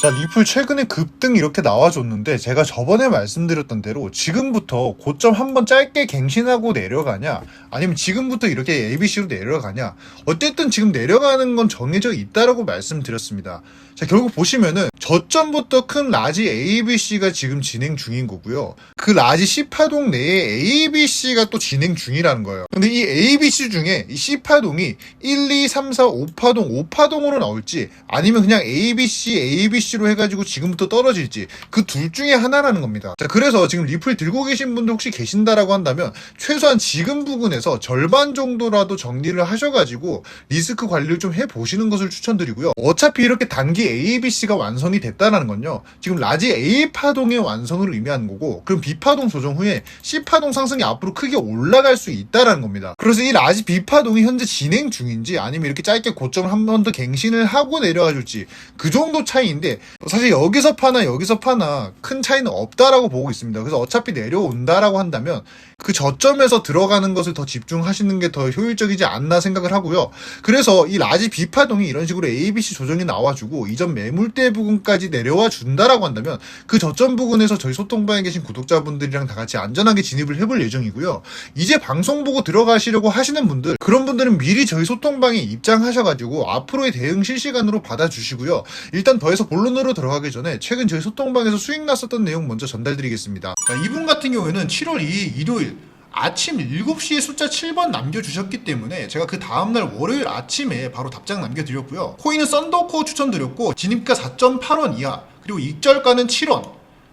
자, 리플 최근에 급등 이렇게 나와줬는데 제가 저번에 말씀드렸던 대로 지금부터 고점 한번 짧게 갱신하고 내려가냐 아니면 지금부터 이렇게 ABC로 내려가냐 어쨌든 지금 내려가는 건 정해져 있다라고 말씀드렸습니다. 자, 결국 보시면은 저점부터 큰 라지 ABC가 지금 진행 중인 거고요. 그 라지 C파동 내에 ABC가 또 진행 중이라는 거예요. 근데 이 ABC 중에 이 C파동이 1, 2, 3, 4, 5파동, 5파동으로 나올지 아니면 그냥 ABC, ABC 로 해가지고 지금부터 떨어질지 그 둘 중에 하나라는 겁니다. 자, 그래서 지금 리플 들고 계신 분들 혹시 계신다라고 한다면 최소한 지금 부분에서 절반 정도라도 정리를 하셔가지고 리스크 관리를 좀 해보시는 것을 추천드리고요. 어차피 이렇게 단기 ABC가 완성이 됐다는 건요. 지금 라지 A 파동의 완성을 의미하는 거고, 그럼 B 파동 조정 후에 C 파동 상승이 앞으로 크게 올라갈 수 있다라는 겁니다. 그래서 이 라지 B 파동이 현재 진행 중인지 아니면 이렇게 짧게 고점을 한 번 더 갱신을 하고 내려가 줄지 그 정도 차이인데 사실 여기서 파나 여기서 파나 큰 차이는 없다라고 보고 있습니다. 그래서 어차피 내려온다라고 한다면 그 저점에서 들어가는 것을 더 집중하시는 게 더 효율적이지 않나 생각을 하고요. 그래서 이 라지 비파동이 이런 식으로 ABC 조정이 나와주고 이전 매물대 부분까지 내려와 준다라고 한다면 그 저점 부분에서 저희 소통방에 계신 구독자분들이랑 다 같이 안전하게 진입을 해볼 예정이고요. 이제 방송 보고 들어가시려고 하시는 분들 그런 분들은 미리 저희 소통방에 입장하셔가지고 앞으로의 대응 실시간으로 받아주시고요. 일단 더해서 본론으로 들어가기 전에 최근 저희 소통방에서 수익 났었던 내용 먼저 전달드리겠습니다. 자, 이분 같은 경우에는 7월 2일 일요일 아침 7시에 숫자 7번 남겨주셨기 때문에 제가 그 다음날 월요일 아침에 바로 답장 남겨드렸고요. 코인은 썬더코 추천드렸고 진입가 4.8원 이하 그리고 익절가는 7원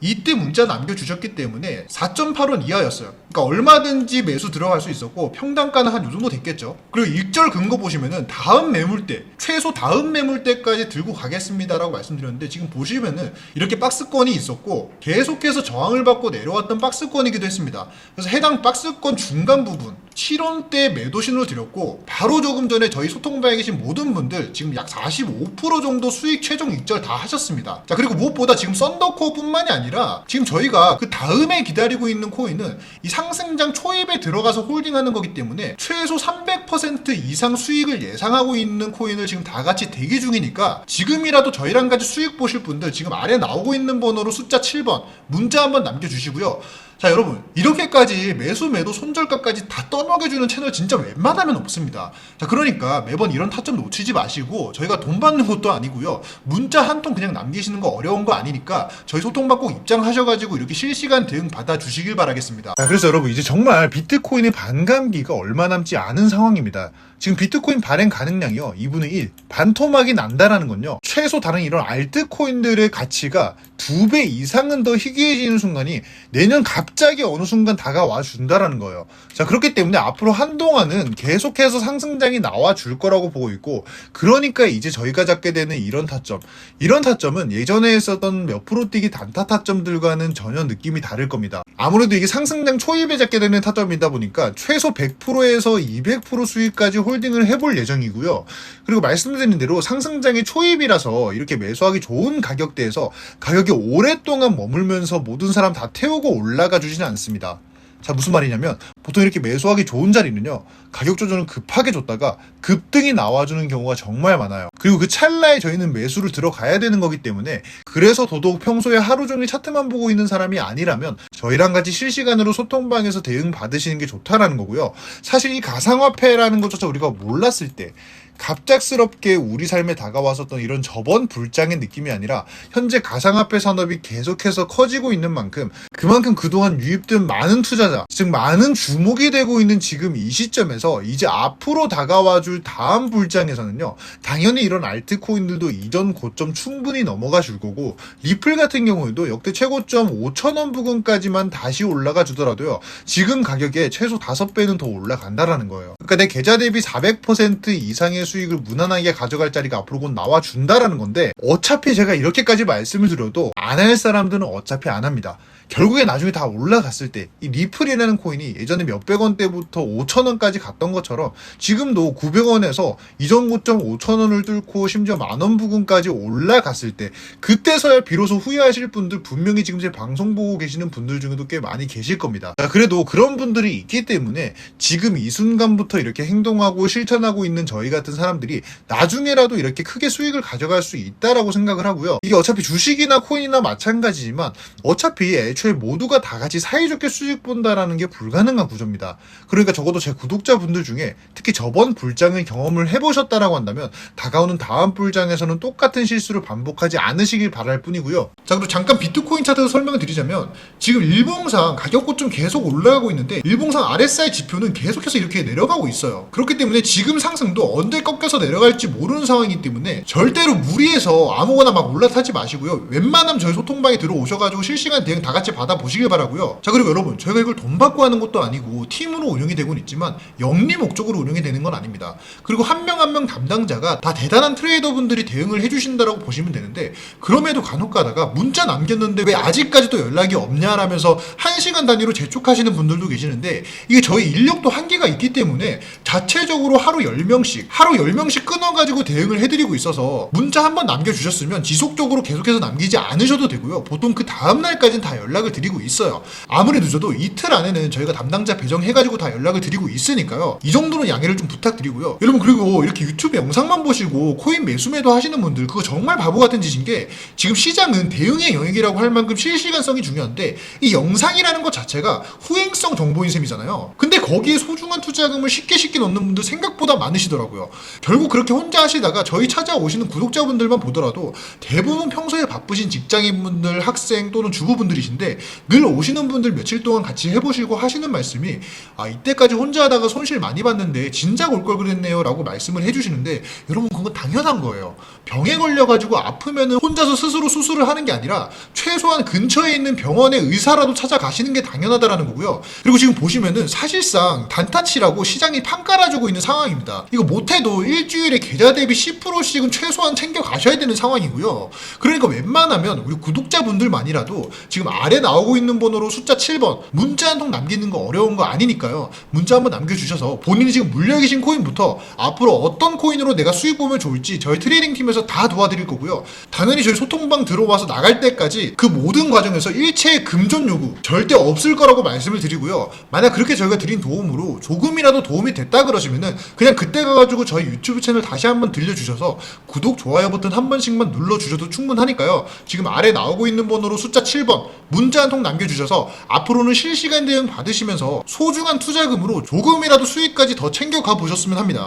이때 문자 남겨주셨기 때문에 4.8원 이하였어요. 그러니까 얼마든지 매수 들어갈 수 있었고 평단가는 한 요 정도 됐겠죠. 그리고 일절 근거 보시면은 다음 매물대 최소 다음 매물대까지 들고 가겠습니다라고 말씀드렸는데 지금 보시면은 이렇게 박스권이 있었고 계속해서 저항을 받고 내려왔던 박스권이기도 했습니다. 그래서 해당 박스권 중간 부분 7원 대 매도 신호를 드렸고 바로 조금 전에 저희 소통방에 계신 모든 분들 지금 약 45% 정도 수익 최종 익절 다 하셨습니다. 자 그리고 무엇보다 지금 썬더코어뿐만이 아니라 지금 저희가 그 다음에 기다리고 있는 코인은 이 상승장 초입에 들어가서 홀딩하는 거기 때문에 최소 300% 이상 수익을 예상하고 있는 코인을 지금 다 같이 대기 중이니까 지금이라도 저희랑 같이 수익 보실 분들 지금 아래 나오고 있는 번호로 숫자 7번 문자 한번 남겨주시고요. 자 여러분 이렇게까지 매수 매도 손절가까지 다 떠먹여주는 채널 진짜 웬만하면 없습니다. 자 그러니까 매번 이런 타점 놓치지 마시고 저희가 돈 받는 것도 아니고요. 문자 한 통 그냥 남기시는 거 어려운 거 아니니까 저희 소통방 꼭 입장하셔가지고 이렇게 실시간 대응 받아주시길 바라겠습니다. 자 그래서 여러분 이제 정말 비트코인의 반감기가 얼마 남지 않은 상황입니다. 지금 비트코인 발행 가능량이요. 2분의 1 반토막이 난다라는 건요 최소 다른 이런 알트코인들의 가치가 두 배 이상은 더 희귀해지는 순간이 내년 갑자기 어느 순간 다가와 준다라는 거예요. 자, 그렇기 때문에 앞으로 한동안은 계속해서 상승장이 나와 줄 거라고 보고 있고, 그러니까 이제 저희가 잡게 되는 이런 타점. 이런 타점은 예전에 했었던 몇 프로 뛰기 단타 타점들과는 전혀 느낌이 다를 겁니다. 아무래도 이게 상승장 초입에 잡게 되는 타점이다 보니까 최소 100%에서 200% 수익까지 홀딩을 해볼 예정이고요. 그리고 말씀드린 대로 상승장의 초입이라서 이렇게 매수하기 좋은 가격대에서 가격이 오랫동안 머물면서 모든 사람 다 태우고 올라가 주지는 않습니다. 자, 무슨 말이냐면, 보통 이렇게 매수하기 좋은 자리는요, 가격 조정을 급하게 줬다가 급등이 나와주는 경우가 정말 많아요. 그리고 그 찰나에 저희는 매수를 들어가야 되는 거기 때문에, 그래서 더더욱 평소에 하루 종일 차트만 보고 있는 사람이 아니라면, 저희랑 같이 실시간으로 소통방에서 대응 받으시는 게 좋다라는 거고요. 사실 이 가상화폐라는 것조차 우리가 몰랐을 때, 갑작스럽게 우리 삶에 다가왔었던 이런 저번 불장의 느낌이 아니라 현재 가상화폐 산업이 계속해서 커지고 있는 만큼 그만큼 그동안 유입된 많은 투자자, 즉 많은 주목이 되고 있는 지금 이 시점에서 이제 앞으로 다가와 줄 다음 불장에서는요, 당연히 이런 알트코인들도 이전 고점 충분히 넘어가 줄 거고, 리플 같은 경우에도 역대 최고점 5천원 부근까지만 다시 올라가 주더라도요, 지금 가격에 최소 5배는 더 올라간다라는 거예요. 그러니까 내 계좌 대비 400% 이상의 수익을 무난하게 가져갈 자리가 앞으로 곧 나와 준다라는 건데, 어차피 제가 이렇게까지 말씀을 드려도 안 할 사람들은 어차피 안 합니다. 결국에 나중에 다 올라갔을 때 이 리플이라는 코인이 예전에 몇백 원대부터 5천 원까지 갔던 것처럼 지금도 900원에서 이전 고점 5천 원을 뚫고 심지어 만 원 부근까지 올라갔을 때 그때서야 비로소 후회하실 분들 분명히 지금 제 방송 보고 계시는 분들 중에도 꽤 많이 계실 겁니다. 자, 그래도 그런 분들이 있기 때문에 지금 이 순간부터 이렇게 행동하고 실천하고 있는 저희 같은 사람들이 나중에라도 이렇게 크게 수익을 가져갈 수 있다라고 생각을 하고요. 이게 어차피 주식이나 코인이나 마찬가지지만 어차피 애초에 모두가 다 같이 사이좋게 수익 본다라는 게 불가능한 구조입니다. 그러니까 적어도 제 구독자분들 중에 특히 저번 불장을 경험을 해보셨다라고 한다면 다가오는 다음 불장에서는 똑같은 실수를 반복하지 않으시길 바랄 뿐이고요. 자 그리고 잠깐 비트코인 차트에서 설명을 드리자면 지금 일봉상 가격 고점 계속 올라가고 있는데 일봉상 RSI 지표는 계속해서 이렇게 내려가고 있어요. 그렇기 때문에 지금 상승도 언제 꺾여서 내려갈지 모르는 상황이기 때문에 절대로 무리해서 아무거나 막 올라타지 마시고요. 웬만하면 저희 소통방에 들어오셔가지고 실시간 대응 다 같이 받아보시길 바라고요. 자 그리고 여러분 저희가 이걸 돈 받고 하는 것도 아니고 팀으로 운영이 되고는 있지만 영리 목적으로 운영이 되는 건 아닙니다. 그리고 한 명 한 명 담당자가 다 대단한 트레이더 분들이 대응을 해주신다라고 보시면 되는데 그럼에도 간혹 가다가 문자 남겼는데 왜 아직까지도 연락이 없냐라면서 한 시간 단위로 재촉하시는 분들도 계시는데 이게 저희 인력도 한계가 있기 때문에 자체적으로 하루 10명씩 하루 10명씩 끊어가지고 대응을 해드리고 있어서 문자 한 번 남겨주셨으면 지속적으로 계속해서 남기지 않으셔도 되고요. 보통 그 다음날까지는 다 연락 을 드리고 있어요. 아무리 늦어도 이틀 안에는 저희가 담당자 배정해가지고 다 연락을 드리고 있으니까요. 이 정도는 양해를 좀 부탁드리고요. 여러분 그리고 이렇게 유튜브 영상만 보시고 코인 매수매도 하시는 분들 그거 정말 바보 같은 짓인 게 지금 시장은 대응의 영역이라고 할 만큼 실시간성이 중요한데 이 영상이라는 것 자체가 후행성 정보인 셈이잖아요. 근데 거기에 소중한 투자금을 쉽게 쉽게 넣는 분들 생각보다 많으시더라고요. 결국 그렇게 혼자 하시다가 저희 찾아오시는 구독자분들만 보더라도 대부분 평소에 바쁘신 직장인분들, 학생 또는 주부분들이신데 늘 오시는 분들 며칠 동안 같이 해보시고 하시는 말씀이 아 이때까지 혼자 하다가 손실 많이 봤는데 진작 올 걸 그랬네요 라고 말씀을 해주시는데 여러분 그건 당연한 거예요. 병에 걸려가지고 아프면은 혼자서 스스로 수술을 하는 게 아니라 최소한 근처에 있는 병원의 의사라도 찾아가시는 게 당연하다라는 거고요. 그리고 지금 보시면은 사실상 단타치라고 시장이 판 깔아주고 있는 상황입니다. 이거 못해도 일주일에 계좌 대비 10%씩은 최소한 챙겨 가셔야 되는 상황이고요. 그러니까 웬만하면 우리 구독자분들만이라도 지금 아래 나오고 있는 번호로 숫자 7번. 문자 한 통 남기는 거 어려운 거 아니니까요. 문자 한번 남겨주셔서 본인이 지금 물려 계신 코인부터 앞으로 어떤 코인으로 내가 수익 보면 좋을지 저희 트레이딩 팀에서 다 도와드릴 거고요. 당연히 저희 소통방 들어와서 나갈 때까지 그 모든 과정에서 일체의 금전 요구 절대 없을 거라고 말씀을 드리고요. 만약 그렇게 저희가 드린 도움으로 조금이라도 도움이 됐다 그러시면은 그냥 그때 가가지고 저희 유튜브 채널 다시 한번 들려주셔서 구독 좋아요 버튼 한 번씩만 눌러주셔도 충분하니까요. 지금 아래 나오고 있는 번호로 숫자 7번 문자 한 통 남겨주셔서 앞으로는 실시간 대응 받으시면서 소중한 투자금으로 조금이라도 수익까지 더 챙겨가 보셨으면 합니다